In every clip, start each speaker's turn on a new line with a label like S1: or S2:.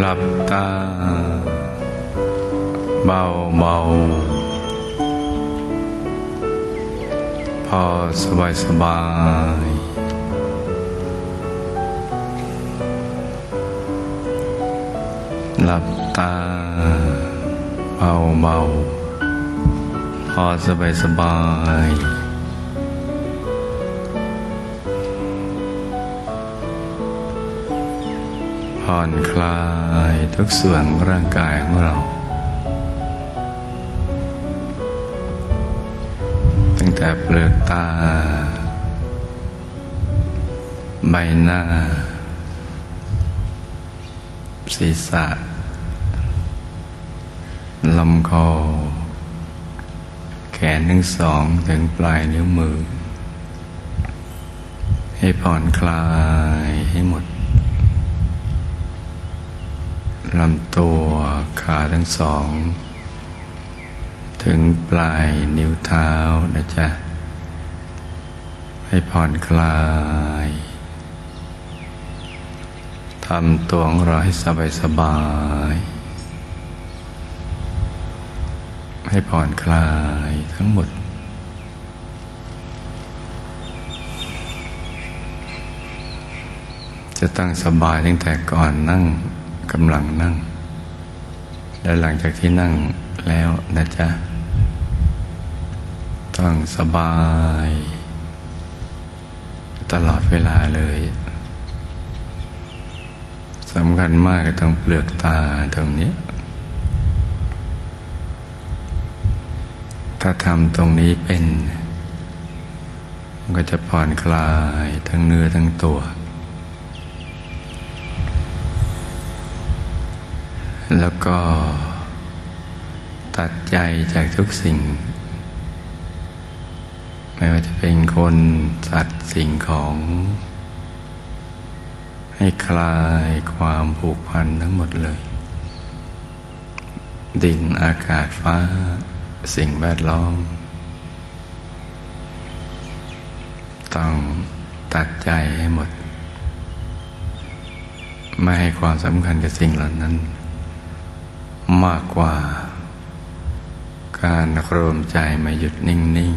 S1: หลับตา เบาเบาพอสบายสบาย หลับตา เบาเบาพอสบายสบาย ผ่อนคลายทุกส่วนของร่างกายของเรา ตั้งแต่เปลือกตา ใบหน้า ศีรษะลำคอ แขนทั้งสองถึงปลายนิ้วมือ ให้ผ่อนคลายให้หมด ลำตัวขาทั้งสอง ถึงปลายนิ้วเท้านะจ๊ะ ให้ผ่อนคลายทำตัวของเราให้สบายสบายๆให้ผ่อนคลายทั้งหมดจะตั้งสบายตั้งแต่ก่อนนั่ง กำลังนั่ง และหลังจากที่นั่งแล้วนะจ๊ะ ต้องสบาย ตลอดเวลาเลยสำคัญมากก็ต้องเปลือกตาตรงนี้ ถ้าทำตรงนี้เป็น มันก็จะผ่อนคลายทั้งเนื้อทั้งตัว แล้วก็ตัดใจจากทุกสิ่ง ไม่ว่าจะเป็นคนสัตว์สิ่งของ ให้คลายความผูกพันทั้งหมดเลย ดินอากาศฟ้า สิ่งแวดล้อม ต้องตัดใจให้หมด ไม่ให้ความสำคัญกับสิ่งเหล่านั้น มากกว่า การรวมใจมาหยุดนิ่ง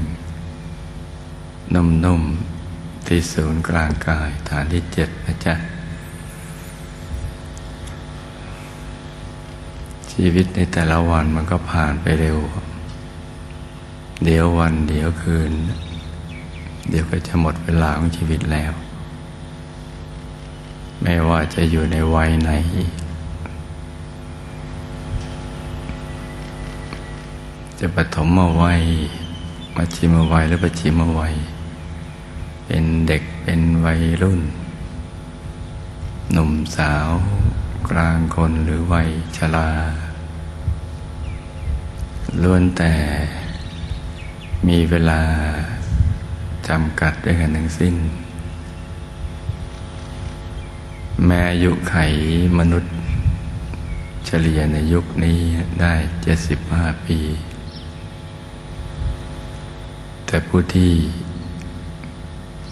S1: ๆ นุ่มๆ ที่ศูนย์กลางกายฐานที่เจ็ดนะจ๊ะ ชีวิตในแต่ละวันมันก็ผ่านไปเร็ว เดี๋ยววันเดี๋ยวคืน เดี๋ยวก็จะหมดเวลาของชีวิตแล้ว ไม่ว่าจะอยู่ในวัยไหน จะปฐมวัยมัชชิมวัยหรือปัจฉิมวัยเป็นเด็กเป็นวัยรุ่น หนุ่มสาวกลางคนหรือวัยชราล้วนแต่มีเวลาจำกัดด้วยกันทั้งสิ้น แม้อายุไขมนุษย์ เฉลี่ยในยุคนี้ได้ 75 ปี แต่ผู้ที่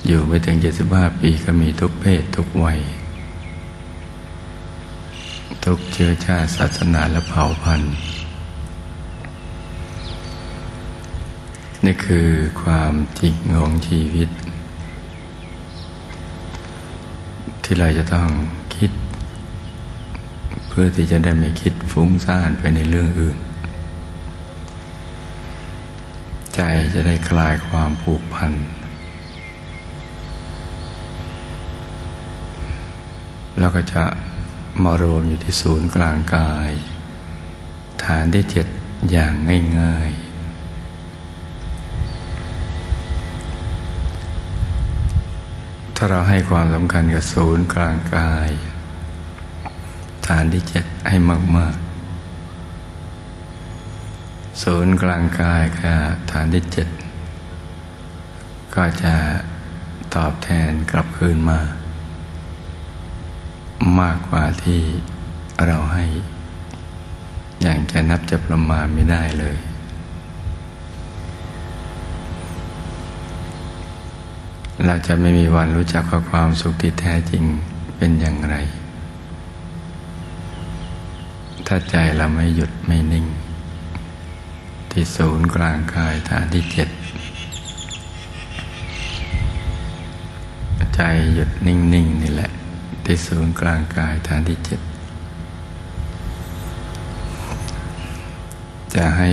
S1: อยู่ไปถึง 75 ปีก็มีทุกเพศทุกวัย ทุกเชื้อชาติศาสนาและเผ่าพันธุ์ นี่คือความจริงของชีวิต ที่เราจะต้องคิด เพื่อที่จะได้ไม่คิดฟุ้งซ่านไปในเรื่องอื่น ใจจะได้คลายความผูกพัน แล้วก็จะมารวมอยู่ที่ศูนย์กลางกาย ฐานที่เจ็ดอย่างง่ายๆ ถ้าเราให้ความสำคัญกับศูนย์กลางกาย ฐานที่เจ็ดให้มากๆ ศูนย์กลางกายกับฐานที่เจ็ดก็จะตอบแทนกลับคืนมา มากกว่าที่เราให้ อย่างจะนับจะประมาณไม่ได้เลย เราจะไม่มีวันรู้จักว่าความสุขที่แท้จริงเป็นอย่างไร ถ้าใจเราไม่หยุดไม่นิ่ง ที่ศูนย์กลางกายฐานที่เจ็ดใจหยุดนิ่งๆนนี่แหละ ที่ศูนย์กลางกายฐานที่เจ็ดจะให้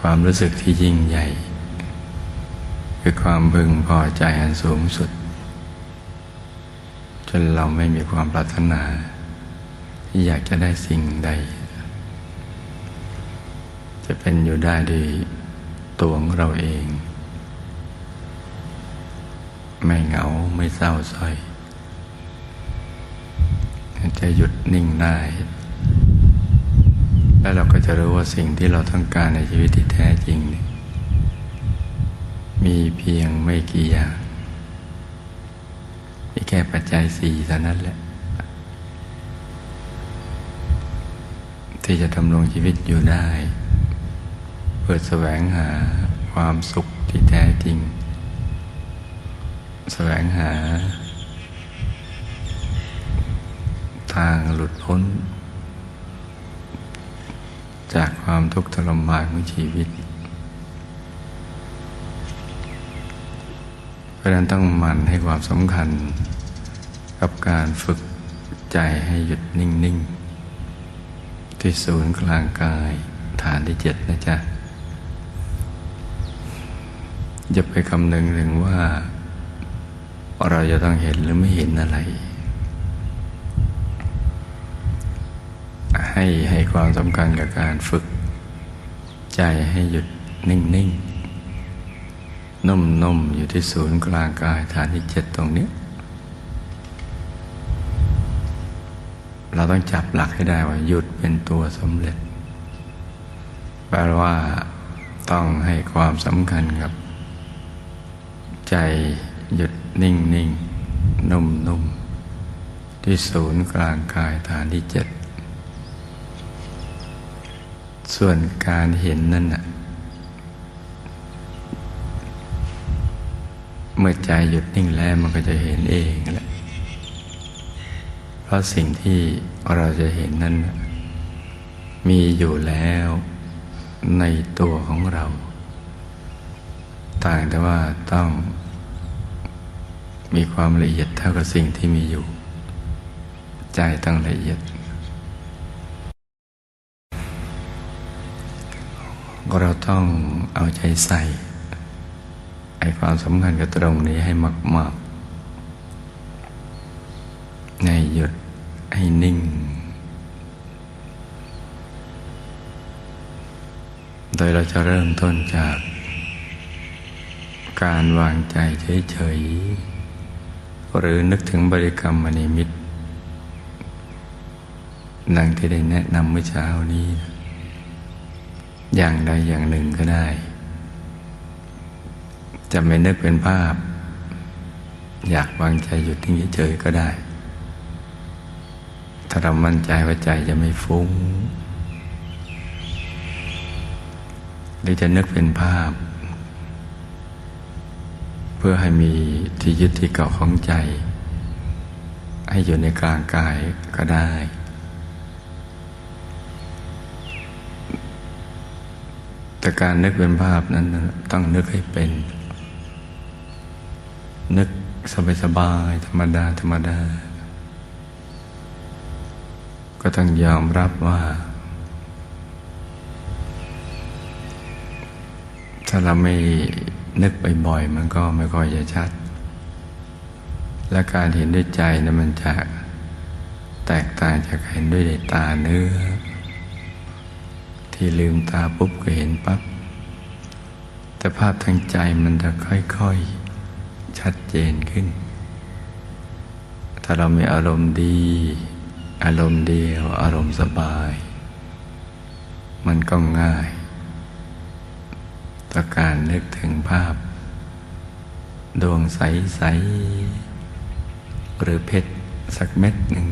S1: ความรู้สึกที่ยิ่งใหญ่ คือความพึงพอใจอันสูงสุด จนเราไม่มีความปรารถนา ที่อยากจะได้สิ่งใด จะเป็นอยู่ได้ด้วยตัวของเราเอง ไม่เหงาไม่เศร้าส้อย จะหยุดนิ่งได้แล้วเราก็จะรู้ว่าสิ่งที่เราต้องการในชีวิตที่แท้จริง มีเพียงไม่กี่อย่างมีแค่ปัจจัยสี่เท่านั้นแหละ ที่จะดำรงชีวิตอยู่ได้ พื่อแสวงหาความสุขที่แท้จริง แสวงหา ทางหลุดพ้น จากความทุกข์ทรมานของชีวิต เพราะนั้นต้องมันให้ความสำคัญ กับการฝึกใจให้หยุดนิ่ง ๆ ที่ศูนย์กลางกายฐานที่เจ็ดนะจ๊ะ อย่าไปคำนึงถึงว่า เราจะต้องเห็นหรือไม่เห็นอะไร ให้ให้ความสำคัญกับการฝึก ใจให้หยุดนิ่งๆนุ่มๆ อยู่ที่ศูนย์กลางกายฐานที่เจ็ดตรงนี้ เราต้องจับหลักให้ได้ว่าหยุดเป็นตัวสำเร็จ แปลว่าต้องให้ความสำคัญกับ ใจหยุดนิ่งนิ่งนุ่มนุ่มที่ศูนย์กลางกายฐานที่เจ็ด ส่วนการเห็นนั่นน่ะเมื่อใจหยุดนิ่งแล้วมันก็จะเห็นเองแหละ เพราะสิ่งที่เราจะเห็นนั้น มีอยู่แล้วในตัวของเรา ต่างแต่ว่าต้องมีความละเอียดเท่ากับสิ่งที่มีอยู่ ใจต้องละเอียด เราต้องเอาใจใส่ไอความสำคัญกับตรงนี้ให้มากๆให้หยุดให้นิ่ง โดยเราจะเริ่มต้นจาก การวางใจเฉยๆหรือนึกถึงบริกรรมมณีมิตรดังที่ได้แนะนำเมื่อเช้านี้ อย่างใดอย่างหนึ่งก็ได้ จะไม่นึกเป็นภาพ อยากวางใจหยุดทิ้งเฉยๆก็ได้ ถ้าเรามั่นใจว่าใจจะไม่ฟุ้ง หรือจะนึกเป็นภาพ เพื่อให้มีที่ยึดที่เกาะของใจ ให้อยู่ในกลางกายก็ได้ แต่การนึกเป็นภาพนั้นต้องนึกให้เป็น นึกสบายๆธรรมดา ธรรมดา ก็ต้องยอมรับว่า ถ้าเราไม่ นึกบ่อยๆมันก็ไม่ค่อยจะชัด และการเห็นด้วยใจนะมันจะแตกต่างจากเห็นด้วยตาเนื้อ ที่ลืมตาปุ๊บก็เห็นปั๊บแต่ภาพทางใจมันจะค่อยๆชัดเจนขึ้น ถ้าเรามีอารมณ์ดี อารมณ์เดียว อารมณ์สบาย มันก็ง่าย ต่อการนึกถึงภาพ ดวงใส ๆ หรือเพชรสักเม็ดหนึ่ง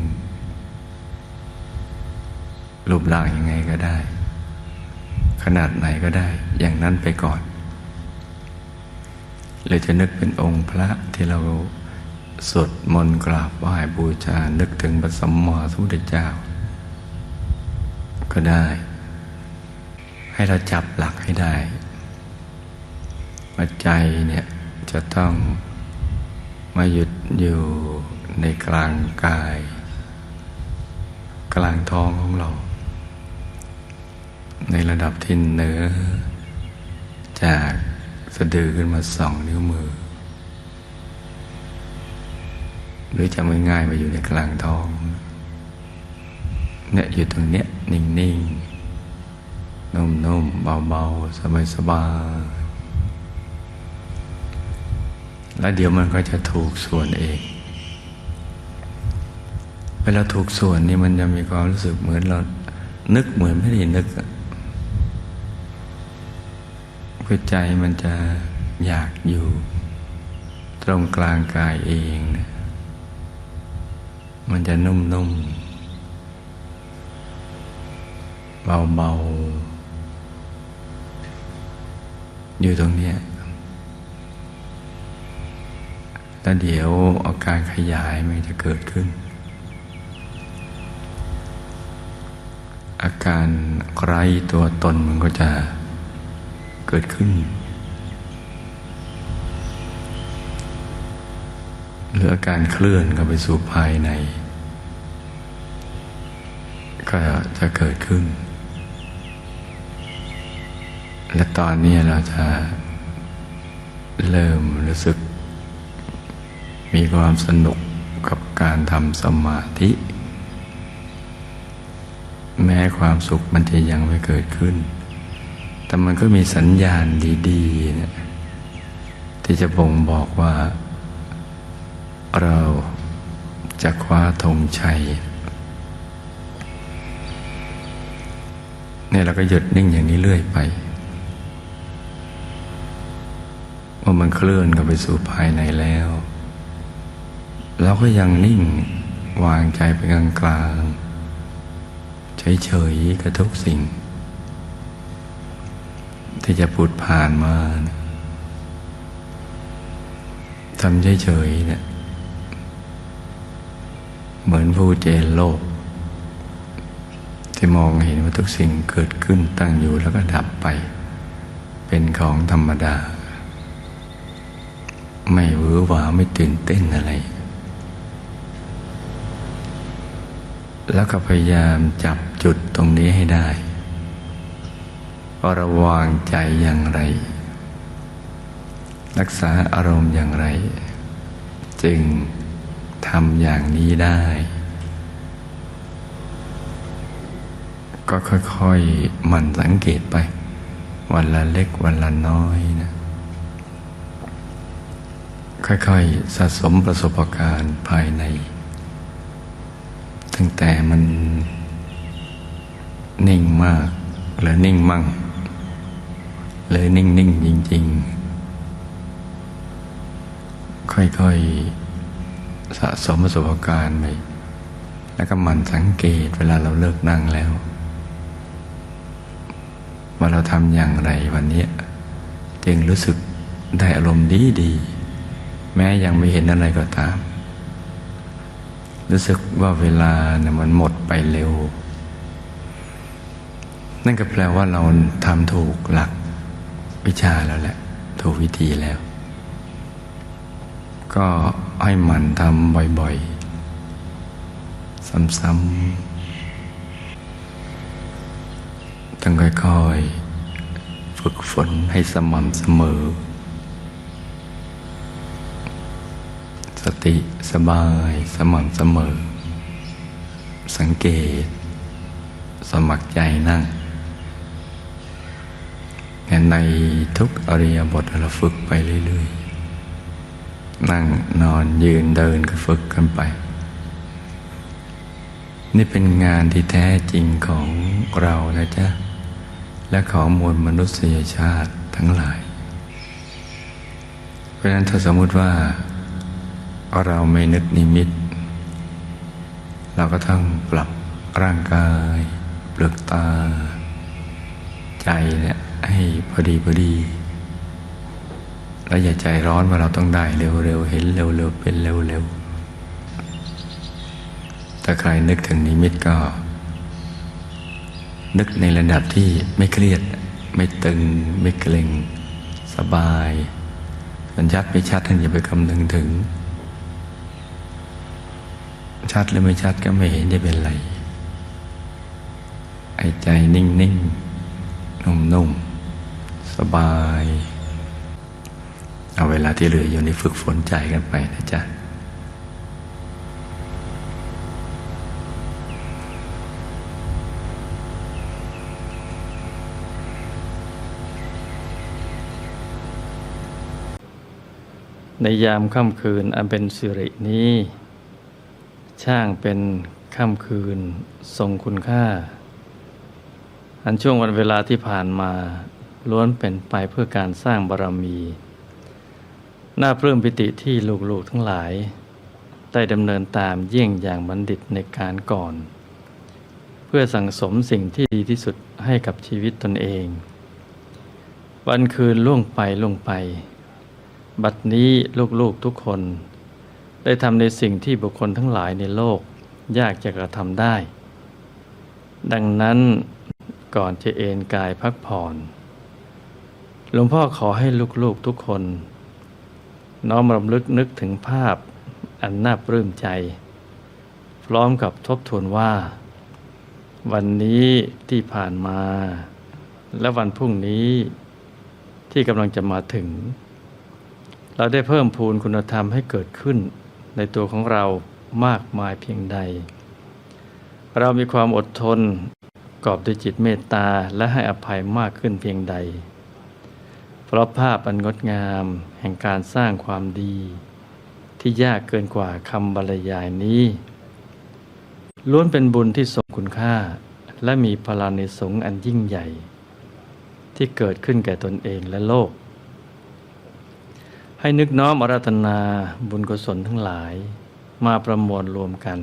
S1: รูปร่างยังไงก็ได้ ขนาดไหนก็ได้ อย่างนั้นไปก่อนหรือจะนึกเป็นองค์พระที่เราสวดมนต์กราบไหว้บูชา นึกถึงพระสัมมาสัมพุทธเจ้า ก็ได้ ให้เราจับหลักให้ได้ ว่าใจเนี่ยจะต้องมาหยุดอยู่ในกลางกาย กลางท้องของเรา ในระดับที่เหนือ จากสะดือขึ้นมาสองนิ้วมือ หรือจะไม่ง่ายมาอยู่ในกลางท้องเนี่ยอยู่ตรงเนี้ยนิ่งๆ นุ่มๆ เบาๆ สบายๆ แล้วเดี๋ยวมันก็จะถูกส่วนเอง เวลาถูกส่วนนี่มันจะมีความรู้สึกเหมือนเรา นึกเหมือนไม่ได้นึกคือใจมันจะอยากอยู่ ตรงกลางกายเอง มันจะนุ่มๆเบาๆอยู่ตรงเนี้ย แล้วเดี๋ยวอาการขยายมันจะเกิดขึ้น อาการไร้ตัวตนมันก็จะเกิดขึ้น หรืออาการเคลื่อนเข้าไปสู่ภายใน ก็จะเกิดขึ้น และตอนนี้เราจะเริ่มรู้สึก มีความสนุกกับการทำสมาธิ แม้ความสุขมันจะยังไม่เกิดขึ้น แต่มันก็มีสัญญาณดีๆนะที่จะบ่งบอกว่า เราจะคว้าธงชัยเนี่ยเราก็หยุดนิ่งอย่างนี้เรื่อยไปว่ามันเคลื่อนกันไปสู่ภายในแล้ว เราก็ยังนิ่งวางใจไปกลางกลางเฉยๆกับทุกสิ่ง ที่จะพูดผ่านมาทำเฉยๆเนี่ยเหมือนผู้เจนโลก ที่มองเห็นว่าทุกสิ่งเกิดขึ้นตั้งอยู่แล้วก็ดับไป เป็นของธรรมดา ไม่หวือหวาไม่ตื่นเต้นอะไร แล้วก็พยายามจับจุดตรงนี้ให้ได้ว่าระวางใจอย่างไร รักษาอารมณ์อย่างไร จึงทำอย่างนี้ได้ ก็ค่อยๆมันสังเกตไป วันละเล็กวันละน้อยนะค่อยๆสะสมประสบการณ์ภายใน ตั้งแต่มันนิ่งมากหรือนิ่งมั่ง เลยนิ่งๆจริง ๆ ค่อยๆ สะสมประสบการณ์ไปแล้วก็มันสังเกตเวลาเราเลิกนั่งแล้ว ว่าเราทำอย่างไรวันนี้จึงรู้สึกได้อารมณ์ดีดีๆแม้ยังไม่เห็นอะไรก็ตาม รู้สึกว่าเวลาเนี่ยมันหมดไปเร็ว นั่นก็แปลว่าเราทำถูกหลักวิชาแล้วแหละ ถูกวิธีแล้ว ก็ให้หมันทำบ่อยๆ ซ้ำๆต้องค่อยๆ ฝึกฝนให้สม่ำเสมอ สติสบายสม่ำเสมอ สังเกต สมัครใจนั่งในทุกอริยบทเราฝึกไปเรื่อยๆ นั่งนอนยืนเดินก็ฝึกกันไป นี่เป็นงานที่แท้จริงของเรานะจ๊ะ และของมวลมนุษยชาติทั้งหลาย เพราะฉะนั้นถ้าสมมุติว่า เราไม่นึกนิมิต เราก็ต้องปรับร่างกายเปลือกตา ใจเนี่ยให้พอดีพอดี แล้วอย่าใจร้อนว่าเราต้องได้เร็วๆเห็นเร็วๆเป็นเร็วๆถ้าใครนึกถึงนิมิตก็ นึกในระดับที่ไม่เครียด ไม่ตึง ไม่เกร็ง สบายมันชัดไม่ชัดท่านอย่าไปคำนึงถึง ชัดหรือไม่ชัดก็ไม่เห็นจะเป็นไร ไอ้ใจนิ่งนิ่งนุ่มนุ่มสบาย เอาเวลาที่เหลืออยู่นี้ฝึกฝนใจกันไปนะจ๊ะ
S2: ในยามค่ำคืนอันเป็นสิรินี้ ช่างเป็นค่ำคืนทรงคุณค่า อันช่วงวันเวลาที่ผ่านมาล้วนเป็นไปเพื่อการสร้างบารมีน่าปลื้มปิติที่ลูกๆทั้งหลาย ได้ดำเนินตามเยี่ยงอย่างบัณฑิตในการก่อน เพื่อสั่งสมสิ่งที่ดีที่สุดให้กับชีวิตตนเอง วันคืนล่วงไปล่วงไป บัดนี้ลูกๆทุกคน ได้ทำในสิ่งที่บุคคลทั้งหลายในโลก ยากจะกระทำได้ ดังนั้นก่อนจะเอนกายพักผ่อน หลวงพ่อขอให้ลูกๆทุกคน น้อมรำลึกนึกถึงภาพอันน่าปลื้มใจ พร้อมกับทบทวนว่า วันนี้ที่ผ่านมา และวันพรุ่งนี้ที่กำลังจะมาถึง เราได้เพิ่มพูนคุณธรรมให้เกิดขึ้น ในตัวของเรามากมายเพียงใด เรามีความอดทนกอบด้วยจิตเมตตาและให้อภัยมากขึ้นเพียงใด เพราะภาพอันงดงามแห่งการสร้างความดี ที่ยากเกินกว่าคำบรรยายนี้ ล้วนเป็นบุญที่ทรงคุณค่า และมีพลานิสงอันยิ่งใหญ่ ที่เกิดขึ้นแก่ตนเองและโลก ให้นึกน้อมอาราธนาบุญกุศลทั้งหลาย มาประมวลรวมกัน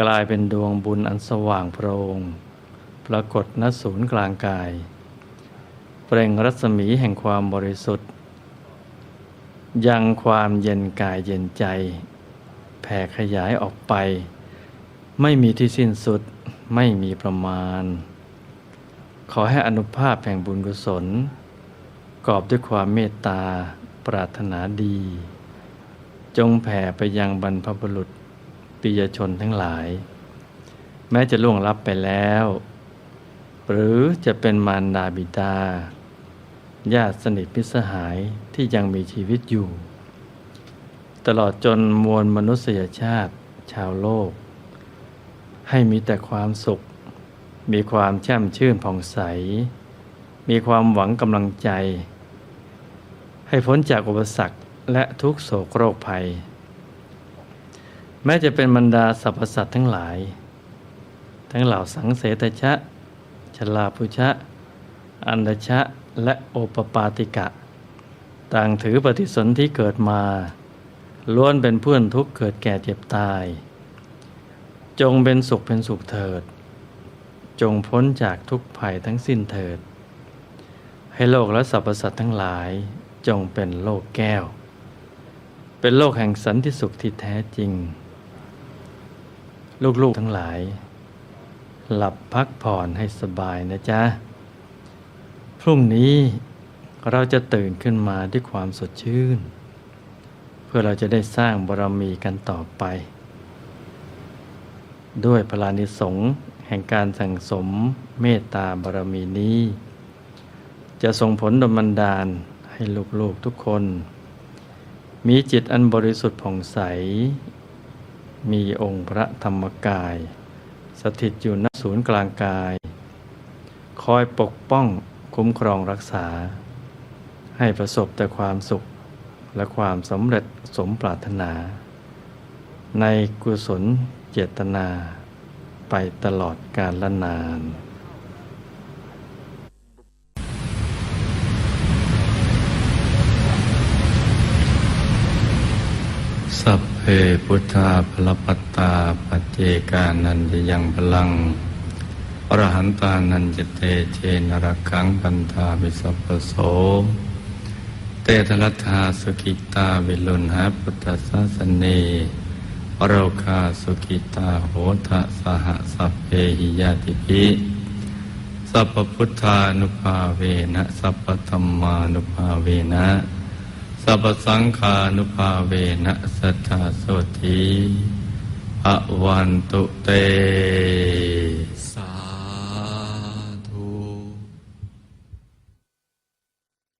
S2: กลายเป็นดวงบุญอันสว่างโพรง ปรากฏณศูนย์กลางกาย เปล่งรัศมีแห่งความบริสุทธิ์ ยังความเย็นกายเย็นใจ แผ่ขยายออกไป ไม่มีที่สิ้นสุดไม่มีประมาณ ขอให้อนุภาพแห่งบุญกุศล กอบด้วยความเมตตา ปรารถนาดี จงแผ่ไปยังบรรพบุรุษปิยชนทั้งหลาย แม้จะล่วงลับไปแล้ว หรือจะเป็นมารดาบิดา ญาติสนิทมิสหายที่ยังมีชีวิตอยู่ ตลอดจนมวลมนุษยชาติชาวโลก ให้มีแต่ความสุข มีความแช่มชื่นผ่องใส มีความหวังกำลังใจ ให้พ้นจากอุปสรรคและทุกโศกโรคภัย แม้จะเป็นบรรดาสรรพสัตว์ทั้งหลาย ทั้งเหล่าสังเสตชะ ชลาภุชะ อันดชะ และโอปปาติกะ ต่างถือปฏิสนธิเกิดมาล้วนเป็นเพื่อนทุกเกิดแก่เจ็บตาย จงเป็นสุขเป็นสุขเถิด จงพ้นจากทุกภัยทั้งสิ้นเถิด ให้โลกและสรรพสัตว์ทั้งหลาย จงเป็นโลกแก้ว เป็นโลกแห่งสันติสุขที่แท้จริง ลูกๆทั้งหลาย หลับพักผ่อนให้สบายนะจ๊ะ พรุ่งนี้เราจะตื่นขึ้นมาด้วยความสดชื่น เพื่อเราจะได้สร้างบารมีกันต่อไป ด้วยพลานิสง์แห่งการสั่งสมเมตตาบารมีนี้ จะส่งผลดลบันดาล ให้ลูกๆทุกคน มีจิตอันบริสุทธิ์ผ่องใส มีองค์พระธรรมกาย สถิตอยู่ณศูนย์กลางกาย คอยปกป้องคุ้มครองรักษา ให้ประสบแต่ความสุขและความสำเร็จสมปรารถนา ในกุศลเจตนาไปตลอดกาลนาน
S1: สัพเพพุทธาพลปัตตาปัจเจกานันจะยังพลังอรหันตานันจะเตเจนรคังปันธามิสัพพโสเตทรัตธาสุกิตาวิลุณหาพุทธศาสเนโรคาสุกิตาโหทะสหสัพเพหิยาติภิสัพพุทธานุภาเวนะสัพพธรรมานุภาเวนะ สัพสังขานุภาเวนะสัทธาโสธีอวันตุเต